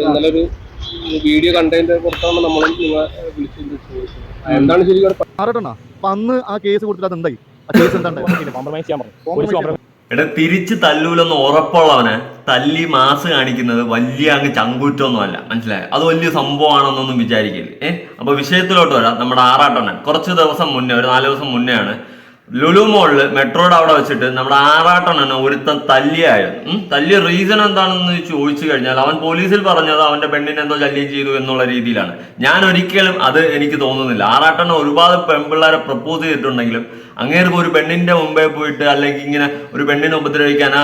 ഇന്നലെ ഒരു വീഡിയോ കണ്ടതിന്റെ പുറത്താണ് നമ്മൾ നിങ്ങളെ വിളിച്ച് ചോദിച്ചത്. എന്താണ് ശരിക്കും ആറട്ടെണ്ണ അന്ന് ആ കേസ് കൊടുത്തിട്ട് അത് എന്തായി? ആ കേസ് എന്താ ചെയ്യാൻ പറഞ്ഞു. പോലീസ് compromise എടാ തിരിച്ച് തല്ലൂലെന്ന് ഉറപ്പുള്ളവന് തല്ലി മാസ് കാണിക്കുന്നത് വലിയ അങ്ങ് ചങ്കൂറ്റൊന്നുമല്ല. മനസ്സിലായോ? അത് വലിയ സംഭവമാണെന്നൊന്നും വിചാരിക്കരുത്. ഏഹ് അപ്പൊ വിഷയത്തിലോട്ട് വരാം. നമ്മുടെ ആറാട്ടണ്ണൻ. കുറച്ച് ദിവസം മുന്നേ ഒരു നാല് ദിവസം മുന്നേ ആണ് ലുലു മോളിൽ മെട്രോയുടെ അവിടെ വെച്ചിട്ട് നമ്മുടെ ആറാട്ടണ്ണനെ ഒരുത്തൻ തല്ലിയായിരുന്നു ഉം. തല്ലിയ റീസൺ എന്താണെന്ന് ചോദിച്ചു കഴിഞ്ഞാൽ അവൻ പോലീസിൽ പറഞ്ഞത് അവന്റെ പെണ്ണിനെ എന്തോ ശല്യം ചെയ്തു എന്നുള്ള രീതിയിലാണ് ഞാൻ ഒരിക്കലും അത് എനിക്ക് തോന്നുന്നില്ല ആറാട്ടണ്ണൻ ഒരുപാട് പെൺപിള്ളേരെ പ്രപ്പോസ് ചെയ്തിട്ടുണ്ടെങ്കിലും അങ്ങേർക്ക് ഒരു പെണ്ണിന്റെ മുമ്പേ പോയിട്ട് അല്ലെങ്കിൽ ഇങ്ങനെ ഒരു പെണ്ണിനെ ഉപദ്രവിക്കാനാ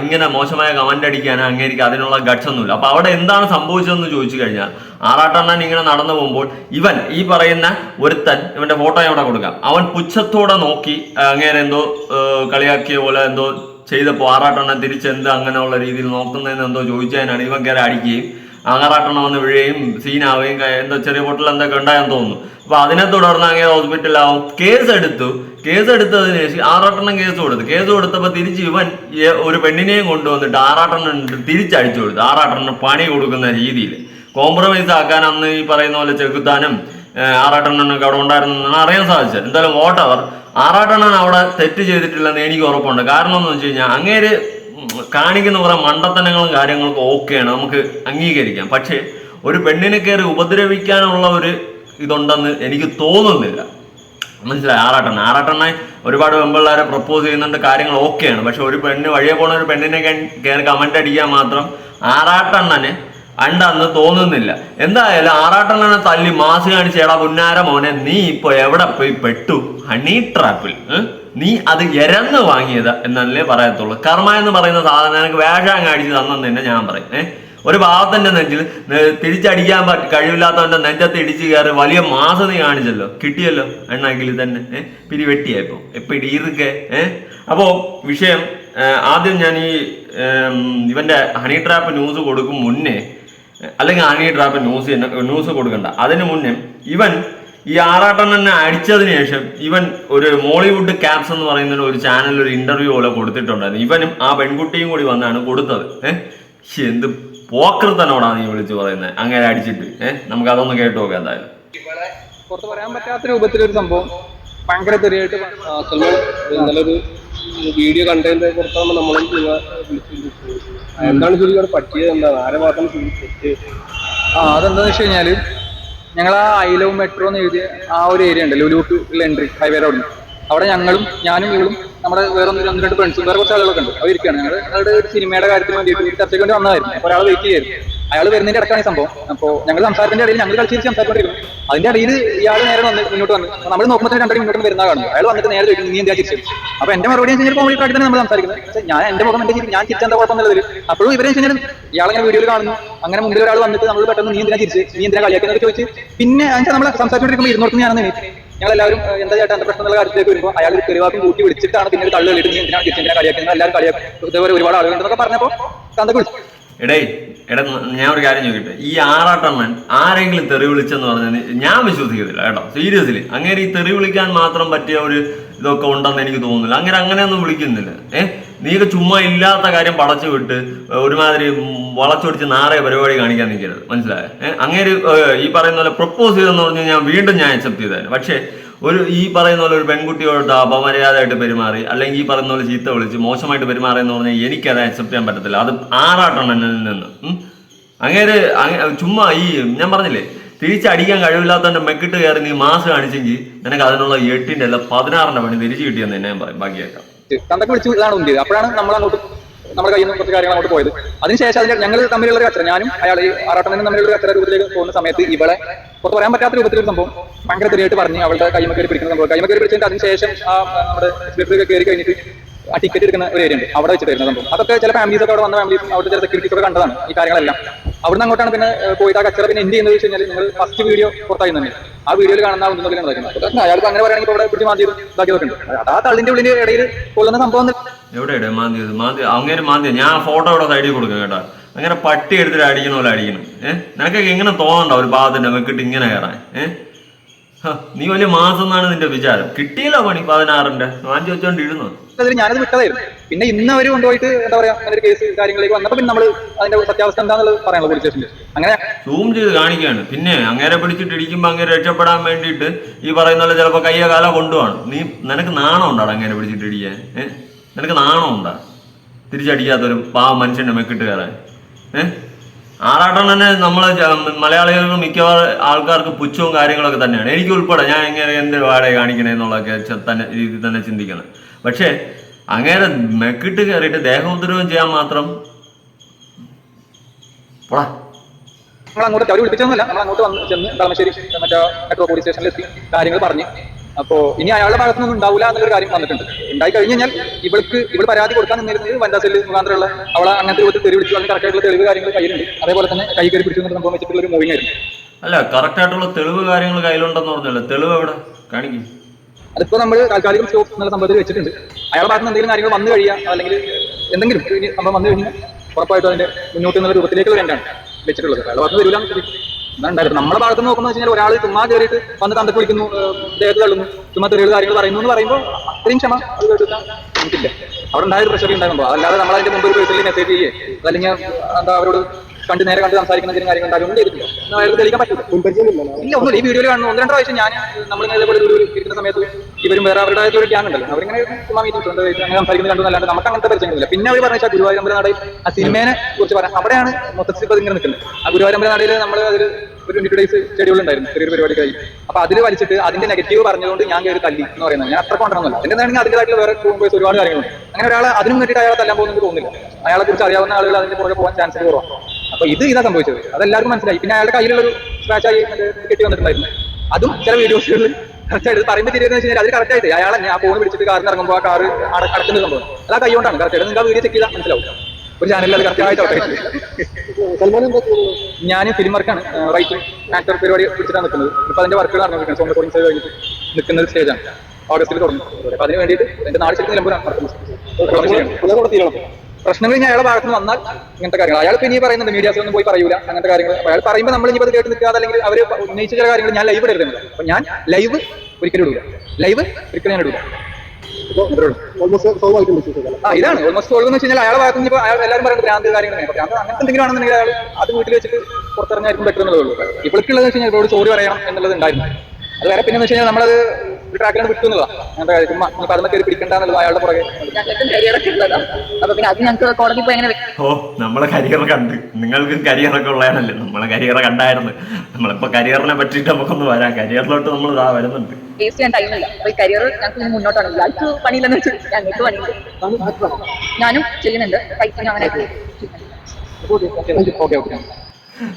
ഇങ്ങനെ മോശമായ കമന്റ് അടിക്കാനാ അങ്ങേരിക്ക് അതിനുള്ള ഗട്സ് ഒന്നുമില്ല. അപ്പൊ അവിടെ എന്താണ് സംഭവിച്ചതെന്ന് ചോദിച്ചു കഴിഞ്ഞാൽ ആറാട്ടണ്ണൻ ഇങ്ങനെ നടന്നു പോകുമ്പോൾ ഇവൻ ഈ പറയുന്ന ഒരുത്തൻ ഇവന്റെ ഫോട്ടോ ഇവിടെ കൊടുക്കാം. അവൻ പുച്ഛത്തോടെ നോക്കി അങ്ങേരെ എന്തോ കളിയാക്കിയ പോലെ എന്തോ ചെയ്തപ്പോൾ ആറാട്ടെണ്ണം തിരിച്ചെന്ത് അങ്ങനെയുള്ള രീതിയിൽ നോക്കുന്നതെന്ന് എന്തോ ചോദിച്ചതിനാണ് ഇവൻ കയറി അടിക്കുകയും ആറാട്ടെണ്ണം വന്ന് വീഴുകയും സീനാവുകയും എന്തോ ചെറിയ പൊട്ടൽ എന്തൊക്കെ ഉണ്ടായെന്ന് തോന്നുന്നു. അപ്പൊ അതിനെ തുടർന്ന് അങ്ങനെ ഹോസ്പിറ്റലാവും കേസ് എടുത്തു കേസ് എടുത്തതിന് ശേഷം ആറാട്ടെണ്ണം കേസ് കൊടുത്തു. കേസ് കൊടുത്തപ്പോൾ തിരിച്ച് ഇവൻ ഒരു പെണ്ണിനെയും കൊണ്ടുവന്നിട്ട് ആറാട്ടെണ്ണം തിരിച്ചടിച്ചു കൊടുത്തു. ആറാട്ടെണ്ണം പണി കൊടുക്കുന്ന രീതിയിൽ. കോംപ്രമൈസ് ആക്കാൻ അന്ന് ഈ പറയുന്ന പോലെ ചെകുത്താനും ആറാട്ടെണ്ണനൊക്കെ അവിടെ ഉണ്ടായിരുന്നെന്നാണ് അറിയാൻ സാധിച്ചത്. എന്തായാലും വോട്ടവർ ആറാട്ടെണ്ണൻ അവിടെ തെറ്റ് ചെയ്തിട്ടില്ലെന്ന് എനിക്ക് ഉറപ്പുണ്ട്. കാരണം എന്ന് വെച്ച് കഴിഞ്ഞാൽ അങ്ങേര് കാണിക്കുന്ന കുറെ മണ്ടത്തനങ്ങളും കാര്യങ്ങളൊക്കെ ഓക്കെയാണ്. നമുക്ക് അംഗീകരിക്കാം. പക്ഷേ ഒരു പെണ്ണിനെ കയറി ഉപദ്രവിക്കാനുള്ള ഒരു ഇതുണ്ടെന്ന് എനിക്ക് തോന്നുന്നില്ല. മനസ്സിലായി? ആറാട്ടൻ ആറാട്ടെണ്ണ ഒരുപാട് പെമ്പിള്ളേരെ പ്രപ്പോസ് ചെയ്യുന്നുണ്ട് കാര്യങ്ങൾ ഓക്കെയാണ്. പക്ഷെ ഒരു പെണ്ണ് വഴിയെ പോണ ഒരു പെണ്ണിനെ കയറി കമന്റ് അടിക്കാൻ മാത്രം ആറാട്ടെണ്ണന് അണ്ടെന്ന് തോന്നുന്നില്ല. എന്തായാലും ആറാട്ടെണ്ണനെ തല്ലി മാസ് കാണിച്ചേടാ പുന്നാര മോനെ നീ ഇപ്പൊ എവിടെ പോയി പെട്ടു? ഹണി ട്രാപ്പിൽ? നീ അത് എരന്ന് വാങ്ങിയത് എന്നല്ലേ പറയത്തുള്ളൂ. കർമ്മ എന്ന് പറയുന്ന സാധനം എനിക്ക് വേഷം കാണിച്ച് തന്നെന്ന് തന്നെ ഞാൻ പറയും. ഏഹ് ഒരു പാവത്തിന്റെ നെഞ്ചിൽ തിരിച്ചടിക്കാൻ പറ്റ കഴിവില്ലാത്തവന്റെ നെഞ്ചത്ത് ഇടിച്ചു കയറി വലിയ മാസം നീ കാണിച്ചല്ലോ. കിട്ടിയല്ലോ എണ്ണെങ്കിൽ തന്നെ. ഏഹ് പിരി വെട്ടിയായിപ്പോ എപ്പൊ ഇടീറുക്കെ ഏഹ് അപ്പോ വിഷയം ആദ്യം ഞാൻ ഈ ഇവന്റെ ഹണി ട്രാപ്പ് ന്യൂസ് കൊടുക്കും മുന്നേ. അല്ലെങ്കിൽ ഹണി ട്രാപ്പ് ന്യൂസ് ന്യൂസ് കൊടുക്കണ്ട. അതിനു മുന്നേ ഇവൻ ഈ ആറാട്ടെണ്ണനെ അടിച്ചതിന് ശേഷം ഇവൻ ഒരു മോളിവുഡ് ക്യാപ്സ് എന്ന് പറയുന്ന ഒരു ചാനലിൽ ഒരു ഇന്റർവ്യൂ പോലെ കൊടുത്തിട്ടുണ്ടായിരുന്നു. ഇവനും ആ പെൺകുട്ടിയും കൂടി വന്നാണ് കൊടുത്തത്. ഏഹ് എന്ത് പോക്കൃത്തനോടാണ് നീ വിളിച്ചു പറയുന്നത് അങ്ങനെ അടിച്ചിട്ട്. ഏഹ് നമുക്ക് അതൊന്ന് കേട്ടു നോക്കാം എന്തായാലും. പുറത്ത് പറയാൻ പറ്റാത്ത രൂപത്തിലൊരു സംഭവം. ഭയങ്കര തെറിയായിട്ട് സൽമാൻ ഇന്നലെ ഒരു വീഡിയോ കണ്ടതിന്റെ പുറത്താണ് വിളിച്ച് എന്താണ് ശരിക്കും പറ്റിയത്? എന്താണ്? ആരെ മാത്രം ആ അതെന്താണെന്ന് വെച്ച് കഴിഞ്ഞാൽ ഞങ്ങൾ ആ ഐലവ് മെട്രോ എന്ന് എഴുതിയ ആ ഒരു ഏരിയ ഉണ്ട്. Lulu to entry highway road അവിടെ ഞങ്ങളും ഞാനും ഇവളും നമ്മുടെ വേറെ ഒന്ന് രണ്ട് രണ്ട് ഫ്രണ്ട്സും വേറെ കുറച്ച് ആളുകളൊക്കെ ഉണ്ട്. അവരിക്കാണ്. ഞങ്ങൾ ഞങ്ങളുടെ ഒരു സിനിമയുടെ കാര്യത്തിന് വേണ്ടിയിട്ട് ചർച്ചയ്ക്ക് വേണ്ടി വന്നതായിരുന്നു. ഒരാൾ വെയിറ്റ് ചെയ്യായിരുന്നു അയാൾ വരുന്നതിന്റെ ഇടക്കാണ് ഈ സംഭവം. അപ്പോൾ ഞങ്ങൾ സംസാരത്തിന്റെ ഇടയിൽ ഞങ്ങൾ കളിച്ച് സംസാരിക്കൊണ്ടിരുന്നു അതിന്റെ ഇടയിൽ ഇയാൾ നേരെ വന്ന് മുന്നോട്ട് വന്ന് നമ്മൾ നോക്കുമ്പോൾ രണ്ടടി മുന്നോട്ട് വരുന്ന കാണുന്നു അയാൾ വന്നിട്ട് നേരെ ചോദിക്കും നീ എന്താ ചിരിച്ചത് അപ്പോൾ എന്റെ മറുപടി വെച്ചാൽ കോമഡി ട്രാക്കിൽ തന്നെ നമ്മൾ സംസാരിക്കുന്നത്. ഞാൻ എന്റെ മുഖം എന്റെ ഞാൻ ചിരിച്ചെന്താ കുഴപ്പമെന്നുള്ളത് അപ്പോഴും ഇവരെ വെച്ചാൽ ഇയാളെങ്ങനെ വീഡിയോ കാണുന്നു. അങ്ങനെ മുമ്പിൽ ഒരാൾ വന്നിട്ട് നമ്മൾ പെട്ടെന്ന് നീ എന്തിനാ ചിരിച്ച്? നീ എന്തിനാ കളിയാക്കുന്നൊക്കെ ചോദിച്ച് പിന്നെ അതിന് നമ്മൾ സംസാരിച്ചുകൊണ്ടിരിക്കുമ്പോൾ ഇരുന്നോർത്ത് ഞാൻ എണീറ്റ് ഞങ്ങൾ എല്ലാവരും എന്താ ചേട്ടാ എന്താ പ്രശ്നം? എന്നുള്ള കാര്യത്തിലേക്ക് വരുമ്പോൾ അയാൾ ഒരു തെരുവാക്കും കൂട്ടി വിളിച്ചിട്ടാണ് പിന്നെ തള്ളു കളിയിട്ട് നീ എന്തിനാണ് ചിരിച്ച്? എന്തിനാ കളിയാക്കുന്നത് എല്ലാവരും കളിയാക്കും. ഇതേപോലെ ഒരുപാട് ആളുകൾ ഉണ്ടെന്നൊക്കെ പറഞ്ഞപ്പോൾ തന്തൊക്കെ വിളിച്ചു എടേ എടാ ഞാൻ ഒരു കാര്യം ചോദിക്കട്ടെ? ഈ ആറാട്ടണ്ണൻ ആരെങ്കിലും തെറി വിളിച്ചെന്ന് പറഞ്ഞാൽ ഞാൻ വിശ്വസിക്കത്തില്ല കേട്ടോ. സീരിയസ്ലി അങ്ങനെ ഈ തെറി വിളിക്കാൻ മാത്രം പറ്റിയ ഒരു ഇതൊക്കെ ഉണ്ടെന്ന് എനിക്ക് തോന്നുന്നില്ല. അങ്ങനെ അങ്ങനെയൊന്നും വിളിക്കുന്നില്ല. ഏഹ് നീക്ക് ചുമ്മാ ഇല്ലാത്ത കാര്യം പടച്ചു വിട്ട് ഒരുമാതിരി വളച്ചൊടിച്ച് നാറെ പരിപാടി കാണിക്കാൻ നിൽക്കരുത്. മനസ്സിലായോ? ഏഹ് അങ്ങനെ ഈ പറയുന്ന പോലെ പ്രപ്പോസ് ചെയ്തെന്ന് പറഞ്ഞാൽ ഞാൻ വീണ്ടും ഞാൻ അക്സെപ്റ്റ് ചെയ്തായിരുന്നു പക്ഷേ ഒരു ഈ പറയുന്ന പോലെ ഒരു പെൺകുട്ടിയോട് അപമര്യാദയായിട്ട് പെരുമാറി അല്ലെങ്കിൽ ഈ പറയുന്ന പോലെ ചീത്ത വിളിച്ച് മോശമായിട്ട് പെരുമാറി എന്ന് പറഞ്ഞാൽ എനിക്കത് അക്സെപ്റ്റ് ചെയ്യാൻ പറ്റത്തില്ല. അത് ആറാട്ടണം എന്നിൽ നിന്ന്. അങ്ങനെ ചുമ്മാ ഈ ഞാൻ പറഞ്ഞില്ലേ തിരിച്ചടിക്കാൻ കഴിവില്ലാത്തവന്റെ മെക്കിട്ട് കയറി നീ മാസ് കാണിച്ചെങ്കിൽ നിനക്ക് അതിനുള്ള എട്ടിന്റെ അല്ല പതിനാറിന്റെ പണി തിരിച്ചു കിട്ടിയെന്ന് തന്നെ ഞാൻ പറയും ബാക്കിയേക്കാം. അപ്പോഴാണ് നമ്മൾ അങ്ങോട്ട് നമ്മുടെ കയ്യിൽ നിന്ന് കുറച്ച് കാര്യങ്ങൾ അങ്ങോട്ട് പോയത്. അതിനുശേഷം അതിന്റെ ഞങ്ങൾ തമ്മിലുള്ള കച്ചറ ഞാനും അയാൾ ഈ ആറാട്ടനും തമ്മിലുള്ള കച്ചറ രൂപത്തിലേക്ക് പോകുന്ന സമയത്ത് ഇവളെ പുറത്ത് പറയാൻ പറ്റാത്ത രൂപത്തിലൊരു സംഭവം ഭയങ്കര തെറിയായിട്ട് പറഞ്ഞ് അവളുടെ കൈമ കയറി പിടിക്കുന്ന സംഭവം. കൈമ കയറി പിടിച്ചിട്ട് അതിനുശേഷം ആ നമ്മുടെ സ്ലിപ്പറൊക്കെ കയറി കഴിഞ്ഞിട്ട് ആ ടിക്കറ്റ് എടുക്കുന്ന ഒരു ഏരിയ ഉണ്ട്. അവിടെ വെച്ചിട്ടായിരുന്നു സംഭവം. അതൊക്കെ ചില ഫാമിലീസ് ഒക്കെ അവിടെ വന്ന ഫാമിലീസ് അവിടുത്തെ ചില സെക്യൂരിറ്റീസ് ഒക്കെ കണ്ടതാണ് ഈ കാര്യങ്ങളെല്ലാം. അവിടുന്ന് അങ്ങോട്ടാണ് പിന്നെ പോയിട്ട് ആ കച്ചറ പിന്നെ എന്ത് ചെയ്യുന്നത് വെച്ച് കഴിഞ്ഞാൽ നിങ്ങൾ ഫസ്റ്റ് വീഡിയോ പുറത്തായി തന്നെ ആ വീഡിയോയിൽ കാണുന്ന ഒന്നും നടക്കുന്നത് അയാൾക്ക് അങ്ങനെ പറയുകയാണെങ്കിൽ ഇവിടെ പിടിച്ച് മാറ്റി ഇതാക്കിയതൊക്കെ ഉണ്ട്. അതാ തള്ളിന്റെ ഉള്ളിന്റെ ഇടയിൽ കൊള്ളുന്ന സംഭവം എവിടെ ഇടേ? മാന്തിയത് മാന്തി അങ്ങനെ മാന്തി. ഞാൻ ഫോട്ടോ ഇവിടെ സൈഡിൽ കൊടുക്കാം കേട്ടോ. അങ്ങനെ പട്ടി എടുത്തിട്ട് അടിക്കണ പോലെ അടിക്കണം. ഏഹ് നിനക്കൊക്കെ എങ്ങനെ തോന്നണ്ട ഒരു പാദത്തിന്റെ വെക്കിട്ട് ഇങ്ങനെ കയറാൻ? ഏഹ് നീ വലിയ മാസം എന്നാണ് നിന്റെ വിചാരം. കിട്ടിയില്ല പണി പതിനാറിന്റെ. വാഞ്ചി വെച്ചോണ്ട് ഇരുന്നു? ഞാനത് വിട്ടതായിരുന്നു. പിന്നെ ഇന്ന് അവർ കൊണ്ടുപോയിട്ട് എന്താ പറയാ ഒരു കേസ് കാര്യങ്ങളിലേക്ക് വന്നപ്പോൾ പിന്നെ നമ്മൾ അതിന്റെ സത്യാവസ്ഥ എന്താണെന്നുള്ളത് പറയാനുള്ളത് പോലീസ് സ്റ്റേഷനിൽ അങ്ങനെ സൂം ചെയ്ത് കാണിക്കുകയാണ് പിന്നെ അങ്ങനെ പിടിച്ചിട്ട് ഇടിക്കുമ്പോ അങ്ങനെ രക്ഷപ്പെടാൻ വേണ്ടിയിട്ട് ഈ പറയുന്ന പോലെ ചിലപ്പോൾ കയ്യോ കാലോ കൊണ്ടുപോകണം. നീ നിനക്ക് നാണം ഉണ്ടാണ് അങ്ങനെ പിടിച്ചിട്ട് ഇടിക്കാൻ? ഏ? നിനക്ക് നാണം ഉണ്ടാ? തിരിച്ചടിക്കാത്തൊരു പാവ മനുഷ്യന്റെ മെക്കിട്ട് കയറാൻ. ഏ? ആറാട്ടം തന്നെ നമ്മളെ മലയാളികൾക്ക് മലയാളികൾ മിക്കവാറും ആൾക്കാർക്ക് പുച്ഛവും കാര്യങ്ങളൊക്കെ തന്നെയാണ്. എനിക്ക് ഉൾപ്പെടെ ഞാൻ എങ്ങനെ എന്ത് വാടക കാണിക്കണേ എന്നുള്ളതൊക്കെ തന്നെ രീതി തന്നെ ചിന്തിക്കണം. പക്ഷേ അങ്ങേരെ മെക്കിട്ട് കയറിയിട്ട് ദേഹോദ്രവം ചെയ്യാൻ മാത്രം പോടാ. നമ്മൾ അങ്ങോട്ട് അവർ വിളിപ്പിച്ചൊന്നുമില്ല നമ്മൾ അങ്ങോട്ട് വന്ന് ചെന്ന് കളമശ്ശേരി മറ്റേ മെട്രോ പോലീസ് സ്റ്റേഷനിലെത്തി കാര്യങ്ങൾ പറഞ്ഞു. അപ്പോ ഇനി അയാളുടെ ഭാഗത്തുനിന്നും ഉണ്ടാവില്ല എന്നൊരു കാര്യം വന്നിട്ടുണ്ട്. ഉണ്ടായി കഴിഞ്ഞ് കഴിഞ്ഞാൽ ഇവൾക്ക് ഇവൾ പരാതി കൊടുക്കാൻ നിന്നിരുന്നത് വനിതാ സെല്ല് മുഖാന്തരമുള്ള അവളെ അങ്ങനത്തെ ഒരു തെളിവ് വിളിച്ചു അതിന് കറക്റ്റായിട്ടുള്ള തെളിവ് കാര്യങ്ങൾ കയ്യിലുണ്ട്. അതേപോലെ തന്നെ കൈ കയറി പിടിച്ചു സംഭവം വെച്ചിട്ടുള്ള ഒരു മൂവിംഗ് ആയിരുന്നു. അല്ല കറക്റ്റ് ആയിട്ടുള്ള തെളിവ് കാര്യങ്ങൾ കയ്യിലുണ്ടെന്ന് പറഞ്ഞല്ലോ. തെളിവ് എവിടെ? കാണിക്കും. അതിപ്പോ നമ്മൾ താൽക്കാലികം സ്റ്റോപ്പ് എന്നുള്ള സംഭവത്തിൽ വെച്ചിട്ടുണ്ട്. അയാളുടെ ഭാഗത്ത് എന്തെങ്കിലും കാര്യങ്ങൾ വന്നു കഴിയാ അല്ലെങ്കിൽ എന്തെങ്കിലും ഇനി സംഭവം വന്നു കഴിഞ്ഞാൽ ഉറപ്പായിട്ടും അതിന്റെ മുന്നോട്ട് എന്നുള്ള രൂപത്തിലേക്ക് വേണ്ടാണ് വെച്ചിട്ടുള്ളത്. അയാളുടെ ഭാഗത്ത് വരില്ല ഉണ്ടായിരുന്നു നമ്മുടെ ഭാഗത്ത് നോക്കുന്ന വെച്ച് കഴിഞ്ഞാൽ ഒരാൾ ചുമ്മാ കയറിയിട്ട് വന്ന് തന്തക്ക് വിളിക്കുന്നു ദേഹത്ത് തള്ളുന്നു ചുമ്മാ തെളിവ് കാര്യങ്ങൾ പറയുന്നു എന്ന് പറയുമ്പോൾ അത്രയും ക്ഷമ അത് കേട്ടിട്ട് എനിക്കില്ല അവിടെ ഉണ്ടായ ഒരു പ്രഷർ ഉണ്ടായിരുന്നു അതല്ലാതെ നമ്മൾ അതിന്റെ മുമ്പ് ഒരു പേഴ്സണലി മെസ്സേജ് ചെയ്യേ അല്ലെങ്കിൽ എന്താ അവരോട് കണ്ട് നേരെ കണ്ട് സംസാരിക്കുന്നതിന് കാര്യങ്ങൾ ഉണ്ടാകും. ചെയ്തിട്ടില്ല. തെളിയിക്കാൻ പറ്റില്ല. ഇല്ല ഒന്നുമില്ല. ഈ വീഡിയോയിൽ കാണുന്നു ഒന്ന് രണ്ട് പ്രാവശ്യം ഞാൻ നമ്മളിങ്ങനെ ഇതേപോലെ ഒരു ഇരിക്കുന്ന സമയത്ത് ഇവരും വേറെ അവരുടെ ഒരു ഗ്യാങ് ഉണ്ടല്ലോ. അവരിങ്ങനെ ചുമ്മാ മീറ്റിംഗ് ഉണ്ട് അങ്ങനെ സംസാരിക്കുന്നത് കണ്ടു അല്ലാണ്ട് നമുക്ക് അങ്ങനത്തെ പരിചയങ്ങളില്ല പിന്നെ അവർ പറഞ്ഞ ഗുരുവായൂരമ്പല നടയിൽ ആ സിനിമേനെ കുറിച്ച് പറയാം. അവിടെയാണ് മൊത്തത്തിൽ ഇപ്പൊ ഇങ്ങനെ നിൽക്കുന്നത്. ആ ഗുരുവായൂരമ്പല നടയിൽ നമ്മൾ അതിൽ ഒരു ട്വന്റി ഡേയ്സ് ഷെഡ്യൂൾ ഉണ്ടായിരുന്നു. ചെറിയൊരു പരിപാടി കഴിഞ്ഞു. അപ്പൊ അതിൽ വലിച്ചിട്ട് അതിന്റെ നെഗറ്റീവ് പറഞ്ഞതുകൊണ്ട് ഞാൻ കയറി തല്ലി എന്ന് പറയുന്നത്. ഞാൻ അത്ര കൊണ്ടുവന്നില്ല അതിന്റെ ആണെങ്കിൽ അതിന്റെതായിട്ടുള്ള വേറെ പോകുമ്പോൾ ഒരുപാട് കാര്യങ്ങളുണ്ട്. അങ്ങനെ ഒരാൾ അതിനും വേണ്ടിയിട്ട് അയാളെ തല്ലാൻ പോകുന്നത് തോന്നുന്നില്ല. അയാളെ കുറിച്ച് അറിയാവുന്ന ആളുകൾ അതിന്റെ പുറകെ പോകാൻ ചാൻസ് കുറവാണ് അപ്പൊ ഇത് ഇതാ സംഭവിച്ചത്. അതെല്ലാവർക്കും മനസ്സിലായി. പിന്നെ അയാളുടെ കയ്യിലുള്ള ഒരു സ്ക്രാച്ച് ആയി കെട്ടി വന്നിട്ടുണ്ടായിരുന്നു. അതും ചില വീഡിയോസുകളിൽ കറക്റ്റായിട്ട് പറയുമ്പോൾ തിരിയെന്ന് വെച്ച് കഴിഞ്ഞാൽ അത് കറക്റ്റ് ആയിട്ട് അയാളെ ഞാൻ ഫോൺ പിടിച്ചിട്ട് കാറിന് ഇറങ്ങുമ്പോൾ ആ കാറ് അടക്കുന്ന സംഭവം. അത് ആ കൈകൊണ്ടാണ് കറക്റ്റ് ആയിട്ട്. നിങ്ങൾക്ക് ആ വീഡിയോ ചെക്ക് ചെയ്താൽ മനസ്സിലാവും. ഒരു ചാനലിൽ അത് കറക്റ്റ് ആയിട്ട് ഞാൻ ഫിലിം വർക്കാണ് റൈറ്റിംഗ് ആക്ടർ പരിപാടി പിടിച്ചിട്ടാണ് നിൽക്കുന്നത് ഇപ്പൊ അതിന്റെ വർക്കുകൾ സോണ സോങ് റെക്കോർഡിംഗ് കഴിഞ്ഞിട്ട് നിൽക്കുന്ന ഒരു സ്റ്റേജാണ് ഓഗസ്റ്റിൽ തുടങ്ങും. അപ്പൊ അതിന് വേണ്ടിയിട്ട് എന്റെ നാട് ശരിക്കും നിലമ്പൂരാണ്. പ്രശ്നങ്ങൾ ഇനി അയാളെ ഭാഗത്ത് വന്നാൽ ഇങ്ങനത്തെ കാര്യങ്ങൾ. അയാൾ പിന്നെ ഈ പറയുന്നുണ്ട് മീഡിയാസിൽ ഒന്നും പോയി പറയൂല അങ്ങനത്തെ കാര്യങ്ങൾ. അയാൾ പറയുമ്പോൾ നമ്മൾ ഇനി അത് കേട്ട് നിൽക്കാതെ അല്ലെങ്കിൽ അവർ ഉന്നയിച്ച ചില കാര്യങ്ങൾ ഞാൻ ലൈവ് ഇടരുന്നില്ല അപ്പൊ ഞാൻ ലൈവ് ഒരിക്കലും ഇടൂല. ലൈവ് ഒരിക്കലും ഞാൻ ഇടൂല. ഇതാണ്. ഓൾമോസ്റ്റ് സോൾവ് എന്ന് വെച്ച് കഴിഞ്ഞാൽ അയാളെ ഭാഗത്ത് നിന്ന് ഇപ്പോൾ അയാൾ എല്ലാവരും പറയുന്നത് ഭ്രാന്ത് കാര്യങ്ങൾ ഭ്രാന്ത് അങ്ങനത്തെ എന്തെങ്കിലും ആണെന്നുണ്ടെങ്കിൽ അയാൾ അത് വീട്ടിൽ വെച്ചിട്ട് പുറത്തിറങ്ങായിരിക്കും ബെറ്റർ എന്നുള്ളൂ ഇപ്പോഴേക്കുള്ളത് വെച്ച് കഴിഞ്ഞാൽ ഇവരോട് സോറി പറയണം എന്നുള്ളത് ഉണ്ടായിരുന്നു. അത് വേറെ പിന്നെ വെച്ച് കഴിഞ്ഞാൽ നമ്മളത് ട്രാക്കിലാണ് വിട്ടുന്നതാ അങ്ങനത്തെ കാര്യം. ചുമ്മാ ഇനി പതിനെ കയറി പിടിക്കണ്ട എന്നുള്ളത് അയാളുടെ പുറകെ. അപ്പൊ പിന്നെ അത് ഞങ്ങൾക്ക് കോടതി പോയി എങ്ങനെ ഓ നമ്മളെ കരിയർ കണ്ട്. നിങ്ങൾക്ക് കരിയറൊക്കെ ഉള്ളതാണല്ലേ നമ്മളെ കരിയർ കണ്ടായിരുന്നു. നമ്മളിപ്പോ കരിയറിനെ പറ്റിയിട്ട് നമുക്കൊന്ന് വരാം. കരിയറിലോട്ട് നമ്മൾ ഇതാ വരുന്നുണ്ട്. വേസ്റ്റ് ചെയ്യാൻ ടൈമില്ല അപ്പൊ ഈ കരിയർ ഞങ്ങൾക്ക് മുന്നോട്ടാണ്. ഇയാൾക്ക് പണിയില്ലെന്ന് വെച്ചാൽ ഞങ്ങൾക്ക് പണിയുണ്ട് ഞാനും ചെയ്യുന്നുണ്ട്. ഫൈറ്റിങ് അങ്ങനെ okay okay.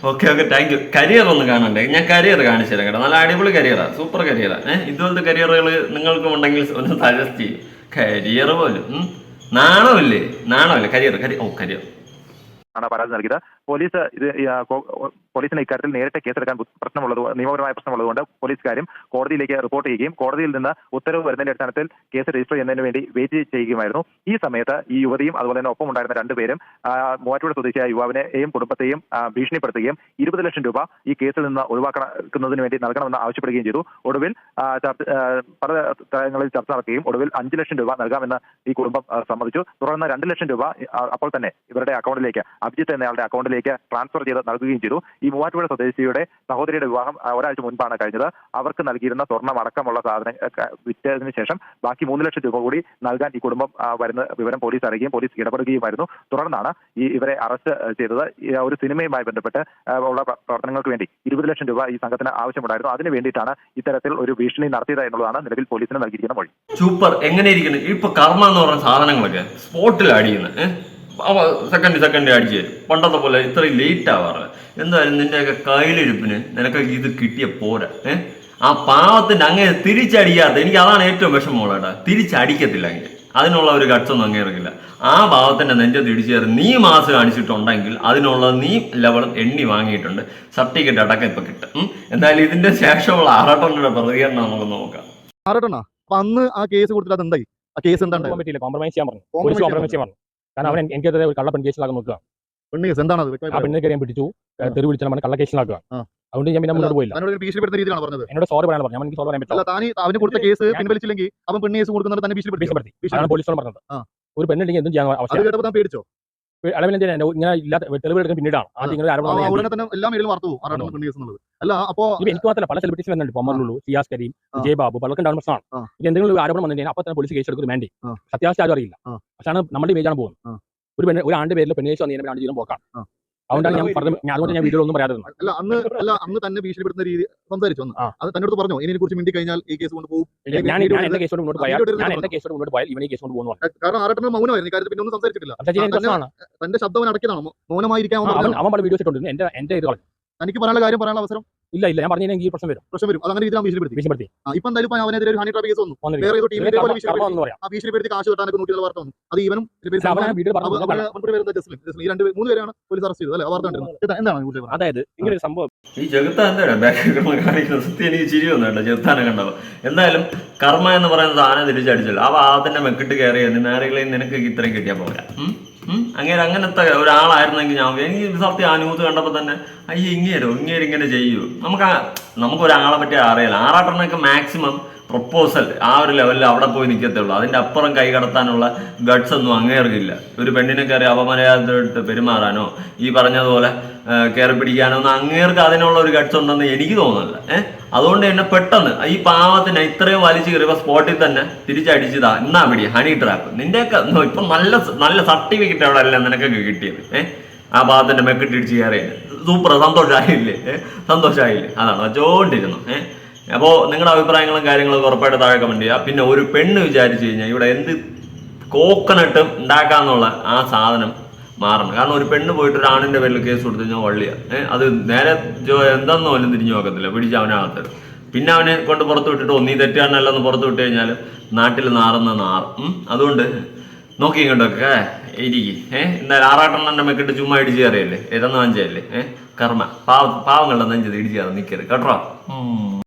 Okay okay thank you career ഒന്ന് കാണണ്ടേ? ഞാൻ കരിയർ കാണിച്ചു തരാം കേട്ടോ. നല്ല അടിപൊളി കരിയറാണ് സൂപ്പർ കരിയറാണ് ഏഹ്? ഇതുപോലത്തെ കരിയറുകൾ നിങ്ങൾക്കും ഉണ്ടെങ്കിൽ ഒന്ന് സജസ്റ്റ് ചെയ്യും. കരിയർ പോലും. നാണമില്ലേ? നാണമില്ലേ? കരിയർ കരി ഓ കരിയർ ആണ് പരാതി നൽകിയത്. പോലീസ് ഇത് പോലീസിന് ഇക്കാര്യത്തിൽ നേരിട്ട് കേസെടുക്കാൻ പ്രശ്നമുള്ളത് നിയമപരമായ പ്രശ്നമുള്ളതുകൊണ്ട് പോലീസുകാരും കോടതിയിലേക്ക് റിപ്പോർട്ട് ചെയ്യുകയും കോടതിയിൽ നിന്ന് ഉത്തരവ് വരുന്നതിന്റെ അടിസ്ഥാനത്തിൽ കേസ് രജിസ്റ്റർ ചെയ്യുന്നതിന് വേണ്ടി വെയിറ്റ് ചെയ്യുകയുമായിരുന്നു. ഈ സമയത്ത് ഈ യുവതിയും അതുപോലെ തന്നെ ഒപ്പം ഉണ്ടായിരുന്ന രണ്ടുപേരും മൂവാറ്റുപുഴ സ്വദേശിയായ യുവാവിനെയും കുടുംബത്തെയും ഭീഷണിപ്പെടുത്തുകയും ഇരുപത് ലക്ഷം രൂപ ഈ കേസിൽ നിന്ന് ഒഴിവാക്കുന്നതിന് വേണ്ടി നൽകണമെന്ന് ആവശ്യപ്പെടുകയും ചെയ്തു. ഒടുവിൽ പല തലങ്ങളിൽ ചർച്ച നടക്കുകയും ഒടുവിൽ അഞ്ച് ലക്ഷം രൂപ നൽകാമെന്ന് ഈ കുടുംബം സമ്മതിച്ചു. തുടർന്ന് രണ്ട് ലക്ഷം രൂപ അപ്പോൾ തന്നെ ഇവരുടെ അക്കൗണ്ടിലേക്ക് അഭിജിത്ത് എന്നയാളുടെ അക്കൗണ്ടിലേക്ക് ട്രാൻസ്ഫർ ചെയ്ത് നൽകുകയും ചെയ്തു. ഈ മൂവാറ്റുപുഴ സ്വദേശിയുടെ സഹോദരിയുടെ വിവാഹം ഒരാഴ്ച മുൻപാണ് കഴിഞ്ഞത്. അവർക്ക് നൽകിയിരുന്ന സ്വർണം അടക്കമുള്ള സാധനം വിറ്റതിനു ശേഷം ബാക്കി മൂന്ന് ലക്ഷം രൂപ കൂടി നൽകാൻ ഈ കുടുംബം വരുന്ന വിവരം പോലീസ് അറിയുകയും പോലീസ് ഇടപെടുകയുമായിരുന്നു തുടർന്നാണ് ഈ ഇവരെ അറസ്റ്റ് ചെയ്തത്. ഒരു സിനിമയുമായി ബന്ധപ്പെട്ട് ഉള്ള പ്രവർത്തനങ്ങൾക്ക് വേണ്ടി ഇരുപത് ലക്ഷം രൂപ ഈ സംഘത്തിന് ആവശ്യമുണ്ടായിരുന്നു. അതിനു വേണ്ടിയിട്ടാണ് ഇത്തരത്തിൽ ഒരു ഭീഷണി നടത്തിയത് എന്നുള്ളതാണ് നിലവിൽ പോലീസിന് നൽകിയിരിക്കുന്ന മൊഴി. സൂപ്പർ. എങ്ങനെ ഇരിക്കുന്നു ഇപ്പൊ കർമ്മ എന്ന് പറഞ്ഞ സാധനങ്ങളൊക്കെ സ്പോട്ടിൽ അടിയുന്നത് സെക്കൻഡ് സെക്കൻഡ് അടിച്ച് തരും. പണ്ടത്തെ പോലെ ഇത്രയും ലേറ്റ് ആവാറ്. എന്തായാലും നിന്റെയൊക്കെ കയ്യിലിരിപ്പിന് നിനക്കൊക്കെ ഇത് കിട്ടിയ പോരാ ഏഹ് ആ പാവത്തിന്റെ അങ്ങനെ തിരിച്ചടിക്കാത്ത എനിക്ക് അതാണ് ഏറ്റവും വിഷമമുള്ളേട്ടാ തിരിച്ചടിക്കത്തില്ല അങ്ങനെ അതിനുള്ള ഒരു ഗട്സൊന്നും ഇറങ്ങില്ല. ആ പാവത്തിന്റെ നെഞ്ചത്ത് തിരിച്ചു കയറി നീ മാസ് കാണിച്ചിട്ടുണ്ടെങ്കിൽ അതിനുള്ള നീ ലെവൽ എണ്ണി വാങ്ങിയിട്ടുണ്ട്. സർട്ടിഫിക്കറ്റ് അടക്കം ഇപ്പൊ കിട്ടും. എന്തായാലും ഇതിന്റെ ശേഷമുള്ള ആറാട്ടങ്ങളുടെ പ്രതികരണം നമുക്ക് നോക്കാം. ആറട്ടെണ്ണ അപ്പൊ അന്ന് ആ കേസ് കൊടുത്തിട്ട് അത് എന്തായി? ആ കേസ് എന്താ പറ്റില്ല കോംപ്രമൈസ് ചെയ്യാൻ പറഞ്ഞു. പോലീസ് കോംപ്രമൈസ് ചെയ്യാൻ പറഞ്ഞു. കാരണം അവൻ എനിക്ക് എനിക്കെതിരെ ഒരു കള്ള പെൺ കേസിലാക്കാൻ നോക്കുക. പെണ്ണ് കേസ് എന്താണത്? ആ പെണ്ണിനെ കയറിയാൻ പിടിച്ചു. തെറി വിളിച്ചാൽ കള്ള കേസിലാക്കുക ആക്കുക അതുകൊണ്ട് ഞാൻ പിന്നെ മുന്നോട്ട് പോയില്ല. ഭീഷണിപ്പെടുന്ന രീതിയാണ് പറഞ്ഞത്? എന്നോട് സോറി പറയാൻ പറഞ്ഞു എനിക്ക് സോറി പറയാൻ പറ്റില്ല. താനി അവന് കൊടുത്ത കേസ് പിൻവലിച്ചില്ലെങ്കിൽ അവൻ പെണ്ണ് കേസ് കൊടുക്കുന്നത് തന്നെ ഭീഷണിപ്പെടുത്തി. ഭീഷണിപ്പെടുത്തി. പോലീസോട് പറഞ്ഞത്. ഒരു പെണ്ണുണ്ടെങ്കിൽ എന്തും ചെയ്യാൻ അവസ്ഥ പേടിച്ചോ? അളവിൽ ഇങ്ങനെ ഇല്ലാത്ത പിന്നീടാണ് ആദ്യം ഇങ്ങനെ ആരോപണം അല്ല അപ്പോ ഇപ്പൊ എനിക്ക് മാത്രമല്ല പല സെലിബ്രിറ്റീസ് വരുന്നുണ്ട് പൊമ്മറിലുള്ളൂ സിയാസ് കരീം ആ. വിജയ് ബാബു പലർക്കും ഉണ്ടാകുന്ന പ്രശ്നമാണ് ആ. ഇത് എന്തെങ്കിലും ഒരു ആരോപണം വന്നിട്ടുണ്ടെങ്കിൽ അപ്പൊ തന്നെ പോലീസ് കേസ് എടുക്കും വേണ്ടി. സത്യാവസ്ഥ ആരും അറിയില്ല. പക്ഷേ നമ്മുടെ ഇമേജാണ് പോകുന്നത്. ഒരു പെണ്ണ് ഒരു ആണ്ട് പേരിൽ പെണ്ണ് കേസ് വന്നു കഴിഞ്ഞാൽ ആ. അതുകൊണ്ടാണ് ഞാൻ പറഞ്ഞു ഞാൻ അതുകൊണ്ട് ഞാൻ വീഡിയോ ഒന്നും പറയാതെ അല്ല അന്ന് അല്ല അന്ന് തന്നെ ഭീഷണിപ്പെടുത്തുന്ന രീതി സംസാരിച്ചു അന്ന്. അത് തന്നോട് പറഞ്ഞു? ഇതിനെ കുറിച്ച് മിണ്ടി കഴിഞ്ഞാൽ ഈ കേസ് കൊണ്ട് പോകും. ഞാൻ വീഡിയോ എന്റെ കേസോട് മുന്നോട്ട് പോയാൽ ഞാൻ. എന്റെ കേസോട് മുന്നോട്ട് പോയാൽ ഇവനെ കേസോട് പോകുന്നു പറഞ്ഞു കാരണം ആറാട്ടന് മൗനമായിരുന്നു. കാര്യത്തിൽ പിന്നെ ഒന്നും സംസാരിച്ചിട്ടില്ല. തന്നെ- തന്റെ ശബ്ദം അടക്കിയതാണ് മൗനമായിരിക്കാൻ അവൻ പല വീഡിയോസ് ഇട്ടുണ്ടിരുന്നു എന്റെ എന്റെ ഇത് കളഞ്ഞു. തനിക്ക് പറയാനുള്ള കാര്യം പറയാനുള്ള അവസരം? ഇല്ല ഇല്ല. ഞാൻ പറഞ്ഞില്ലെങ്കിൽ ഈ പ്രശ്നം വരും. പ്രശ്നം വരും. അതങ്ങനെ രീതിയിൽ ഭീഷണിപ്പെടുത്തി. ഭീഷണിപ്പെടുത്തി. ഇപ്പൊ എന്തായാലും അവനെതിരെ ഒരു ഹണി ട്രാപ്പ് കേസ് വന്നു. വേറെ ഏതോ ടീമിന്റെ പോലെ ഭീഷണിപ്പെടുത്തി. കാശ് കിട്ടാനൊക്കെ നൂറ്റി വാർത്ത വന്നു. അത് ഇവനും ഈ രണ്ട് മൂന്ന് പേരാണ് പോലീസ് അറസ്റ്റ് ചെയ്തത് അല്ലെ? വാർത്ത എന്താണ്? അതായത് ഇങ്ങനെ ഒരു സംഭവം. ഈ ജഗത്ത എന്താണ് ബാക്ക്ഗ്രൗണ്ട് കാണിക്കുന്നത് സത്യം എനിക്ക് ചിരി വന്നു കേട്ടോ ജഗത്താനെ കണ്ടപ്പോൾ എന്തായാലും കർമ്മ എന്ന് പറയുന്നത് ആന തിരിച്ചടിച്ചല്ലോ. ആ തന്നെ മെക്കിട്ട് കയറി നാരികളെയും നിനക്ക് ഇത്രയും കിട്ടിയാൽ പോരാ? അങ്ങനെ അങ്ങനത്തെ ഒരാളായിരുന്നെങ്കിൽ ഞാൻ എനിക്ക് സത്യം അനുഭൂതി കണ്ടപ്പോൾ തന്നെ അയ്യോ ഇങ്ങേര് ഇങ്ങനെ ചെയ്യൂ. നമുക്ക് നമുക്ക് ഒരാളെ പറ്റി അറിയില്ല. ആറാട്ടെണ്ണൊക്കെ മാക്സിമം പ്രൊപ്പോസൽ ആ ഒരു ലെവലിൽ അവിടെ പോയി നിൽക്കത്തേ ഉള്ളൂ അതിന്റെ അപ്പുറം കൈ കടത്താനുള്ള ഗഡ്സ് ഒന്നും അങ്ങേർക്കില്ല ഒരു പെണ്ണിനെ കയറി അപമര്യാദയായിട്ട് പെരുമാറാനോ ഈ പറഞ്ഞതുപോലെ കയറി പിടിക്കാനോ ഒന്നും അങ്ങേർക്ക് അതിനുള്ള ഒരു ഗഡ്സ് ഉണ്ടെന്ന് എനിക്ക് തോന്നുന്നില്ല. ഏഹ് അതുകൊണ്ട് തന്നെ പെട്ടെന്ന് ഈ പാവത്തിന് ഇത്രയും വലിച്ചു കയറിയപ്പോൾ സ്പോട്ടിൽ തന്നെ തിരിച്ചടിച്ചതാ. എന്നാ പിടി ഹണി ട്രാപ്പ് നിന്റെയൊക്കെ ഇപ്പൊ നല്ല നല്ല സർട്ടിഫിക്കറ്റ് അവിടെ അല്ല നിനക്കൊക്കെ കിട്ടിയത്? ഏഹ് ആ ഭാഗത്തിന്റെ മെക്കിട്ടിടിച്ച് കയറിയത്. സൂപ്പർ സന്തോഷമായില്ലേ സന്തോഷമായില്ലേ അതാണ് വച്ചോണ്ടിരുന്നു. ഏഹ് അപ്പോൾ നിങ്ങളുടെ അഭിപ്രായങ്ങളും കാര്യങ്ങളും ഉറപ്പായിട്ട് താഴെ കമന്റ് ചെയ്യുക. പിന്നെ ഒരു പെണ്ണ് വിചാരിച്ചു കഴിഞ്ഞാൽ ഇവിടെ എന്ത് കോക്കനട്ട് ഉണ്ടാക്കാന്നുള്ള ആ സാധനം മാറണം. കാരണം ഒരു പെണ്ണ് പോയിട്ട് ഒരു ആണിന്റെ പേരിൽ കേസ് കൊടുത്തു കഴിഞ്ഞാൽ വള്ളിയാണ് അത് നേരെ എന്താന്ന് പോലും തിരിഞ്ഞു നോക്കത്തില്ല. പിടിച്ച് അവനകത്ത് പിന്നെ അവനെ കൊണ്ട് പുറത്ത് വിട്ടിട്ട് ഒന്നീ തെറ്റാണല്ലെന്ന് പുറത്ത് വിട്ട് കഴിഞ്ഞാൽ നാട്ടിൽ നാറുന്ന നാറ്. അതുകൊണ്ട് നോക്കി ഇങ്ങോട്ടൊക്കെ. ഇരിക്കും. ഏഹ് എന്തായാലും ആറാട്ടെണ്ണം മെക്കിട്ട് ചുമ്മാ ഇടിച്ചു കയറിയല്ലേ? ഏതെന്ന് വാങ്ങിച്ചല്ലേ ഏഹ് കർമ്മ. പാവ പാവങ്ങളുടെ നെഞ്ചത് ഇടിച്ചു കയറി നിൽക്കരുത് കേട്ടോ.